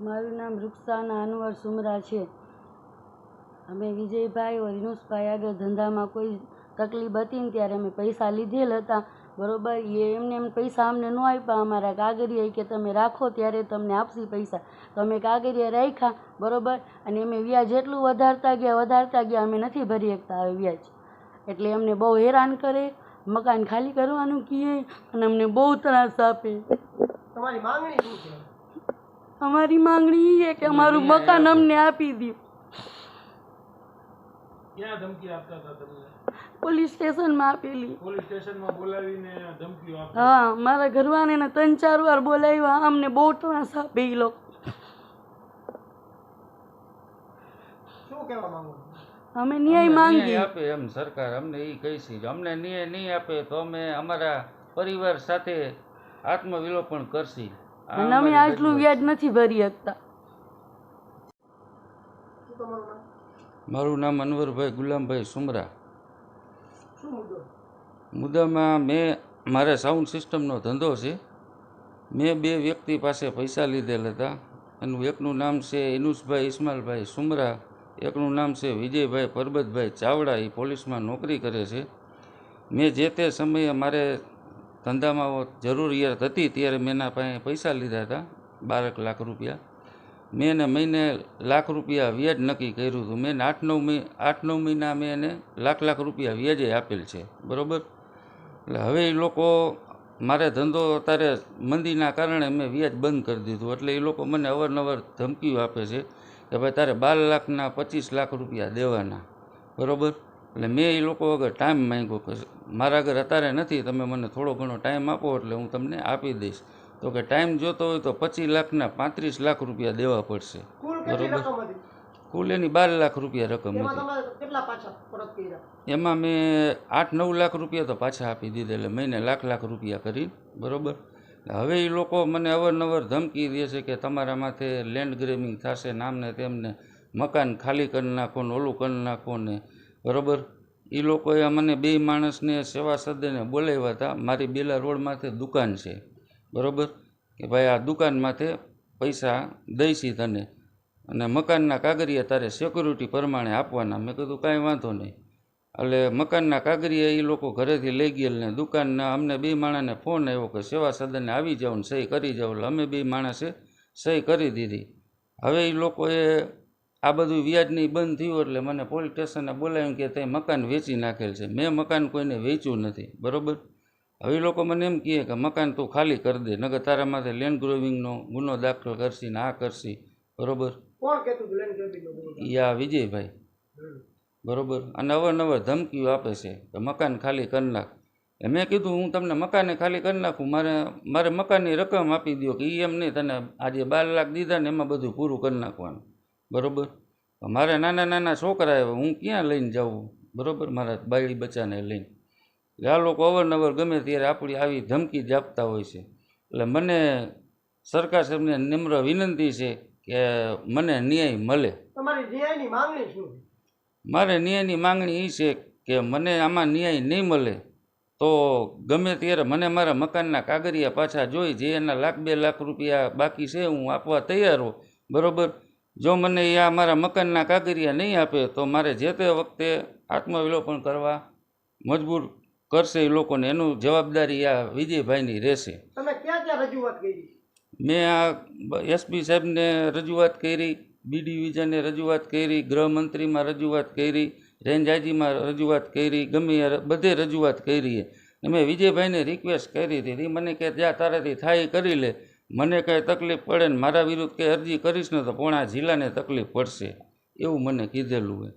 મારું નામ રૂકસાના અનવર સુમરા છે. અમે વિજયભાઈ વિનુષભાઈ આગળ ધંધામાં કોઈ તકલીફ હતી ને ત્યારે અમે પૈસા લીધેલ હતા. બરોબર, એ એમને એમ પૈસા અમને ન આપ્યા. અમારા કાગરિયા કે તમે રાખો ત્યારે તમને આપશે પૈસા. તો અમે કાગળિયા રાખ્યા, બરોબર? અને અમે વ્યાજ એટલું વધારતા ગયા વધારતા ગયા, અમે નથી ભરી શકતા હવે વ્યાજ. એટલે અમને બહુ હેરાન કરે, મકાન ખાલી કરવાનું કીએ અને અમને બહુ ત્રાસ આપે. તમારી માંગણી શું છે? અમારી માંગણી એ કે અમારું મકાન અમને આપી દો ક્યાં ધમકી આપતા હતા તમને? પોલીસ સ્ટેશનમાં આપેલી. પોલીસ સ્ટેશનમાં બોલાવીને ધમકીઓ આપતા હા મારા ઘરવાળાને ત્રણ ચાર વાર બોલાવ્યા અમને બહુ ત્રાસ આપે એ લોકો શું કહેવા માંગો અમે ન્યાય માંગીએ. આપે એમ સરકાર અમને એ કહી છે. અમને ન્યાય નહીં આપે તો અમે અમારા પરિવાર સાથે આત્મવિલોપન કરશી. અને અમે આટલું વ્યાજ નથી ભરી શકતા. મારું નામ અનવરભાઈ ગુલામભાઈ સુમરા. મુદ્દામાં મેં મારે સાઉન્ડ સિસ્ટમનો ધંધો છે. મેં બે વ્યક્તિ પાસે પૈસા લીધેલ હતા. એનું એકનું નામ છે ઇનુસભાઈ ઇસ્માલભાઈ સુમરા. એકનું નામ છે વિજયભાઈ પરબતભાઈ ચાવડા. એ પોલીસમાં નોકરી કરે છે. મેં જે તે સમયે મારે ધંધામાં જરૂરિયાત હતી, ત્યારે મેં એના પાસે પૈસા લીધા હતા, બારક લાખ રૂપિયા. મેં એને મહિને લાખ રૂપિયા વ્યાજ નક્કી કર્યું હતું. મેં આઠ, નવ આઠ, નવ મહિના મેં એને લાખ લાખ રૂપિયા વ્યાજે આપેલ છે. બરાબર? એટલે હવે એ લોકો મારે ધંધો અત્યારે મંદીના કારણે મેં વ્યાજ બંધ કરી દીધું. એટલે એ લોકો મને અવારનવાર ધમકીઓ આપે છે કે ભાઈ તારે બાર લાખના પચીસ લાખ રૂપિયા દેવાના. બરાબર? એટલે મેં એ લોકો વગર ટાઈમ માંગ્યો મારા આગળ અત્યારે નથી તમે મને થોડો ઘણો ટાઈમ આપો એટલે હું તમને આપી દઈશ. તો કે ટાઈમ જોતો હોય તો પચીસ લાખના પાંત્રીસ લાખ રૂપિયા દેવા પડશે. બરોબર. કુલ એની બાર લાખ રૂપિયા રકમ હતી. એમાં મેં આઠ નવ લાખ રૂપિયા તો પાછા આપી દીધા એટલે મહિને લાખ લાખ રૂપિયા કરી. બરોબર? હવે એ લોકો મને અવારનવાર ધમકી દે છે કે તમારા માથે લેન્ડ ગ્રેમિંગ થશે નામને તેમને મકાન ખાલી કરી નાખો ને ઓલું કરી નાખો ને. બરોબર? એ લોકોએ મને બે માણસને સેવા સદને બોલાવ્યા હતા. મારી બેલા રોડ માથે દુકાન છે. બરાબર? કે ભાઈ આ દુકાન માથે પૈસા દઈશી તને. અને મકાનના કાગરિયા તારે સિક્યુરિટી પ્રમાણે આપવાના. મેં કીધું, કાંઈ વાંધો નહીં. એટલે મકાનના કાગરિયા એ લોકો ઘરેથી લઈ ગયેલ ને દુકાનના અમને બે માણસને ફોન આવ્યો કે સેવા સદને આવી જાઓ ને સહી કરી જાઓ એટલે અમે બે માણસે સહી કરી દીધી. હવે એ લોકોએ આ બધું વ્યાજની બંધ થયું એટલે મને પોલીસ સ્ટેશને બોલાવ્યું કે તે મકાન વેચી નાખેલ છે. મેં મકાન કોઈને વેચ્યું નથી. બરોબર? હવે લોકો મને એમ કહે કે મકાન તું ખાલી કરી દે નગર તારા માથે લેન્ડ ગ્રોવિંગનો ગુનો દાખલ કરશી ને આ કરશી. બરોબર? આ વિજયભાઈ. બરાબર? અને અવારનવાર ધમકીઓ આપે છે કે મકાન ખાલી કરી નાખ. એ મેં કીધું હું તમને મકાને ખાલી કરી નાખું. મારે મારે મકાનની રકમ આપી દો કે એ એમ નહીં તને આજે બાર લાખ દીધા ને એમાં બધું પૂરું કરી નાખવાનું. બરોબર? મારે નાના નાના છોકરા આવે હું ક્યાં લઈને જાઉં? બરાબર? મારા બાયડી બચ્ચાને લઈને. આ લોકો અવારનવાર ગમે ત્યારે આપણી આવી ધમકી જ આપતા હોય છે. એટલે મને સરકાર સાહેબને નિમ્ર વિનંતી છે કે મને ન્યાય મળે. તમારી ન્યાયની માંગણી શું મારે ન્યાયની માંગણી એ છે કે મને આમાં ન્યાય નહીં મળે તો ગમે ત્યારે મને મારા મકાનના કાગરિયા પાછા જોઈ જે એના લાખ બે લાખ રૂપિયા બાકી છે હું આપવા તૈયાર હોઉં. બરોબર? જો મને એ મારા મકાનના કાગળિયા નહીં આપે તો મારે જે તે વખતે આત્મવિલોપન કરવા મજબૂર કરશે એ લોકોને એનું જવાબદારી આ વિજયભાઈની રહેશે. તમે ક્યાં ક્યાં રજૂઆત કરી? મેં આ એસપી સાહેબને રજૂઆત કરી બી ડિવિઝને રજૂઆત કરી ગૃહમંત્રીમાં રજૂઆત કરી રેન્જ આઈજીમાં રજૂઆત કરી ગમે બધે રજૂઆત કરી. મેં વિજયભાઈને રિક્વેસ્ટ કરી હતી એ મને કે જ્યાં તારાથી થાય કરી લે. મને કાંઈ તકલીફ પડે ને મારા વિરુદ્ધ કંઈ અરજી કરીશ ને તો પોણા જિલ્લાને તકલીફ પડશે, એવું મને કીધેલું હોય.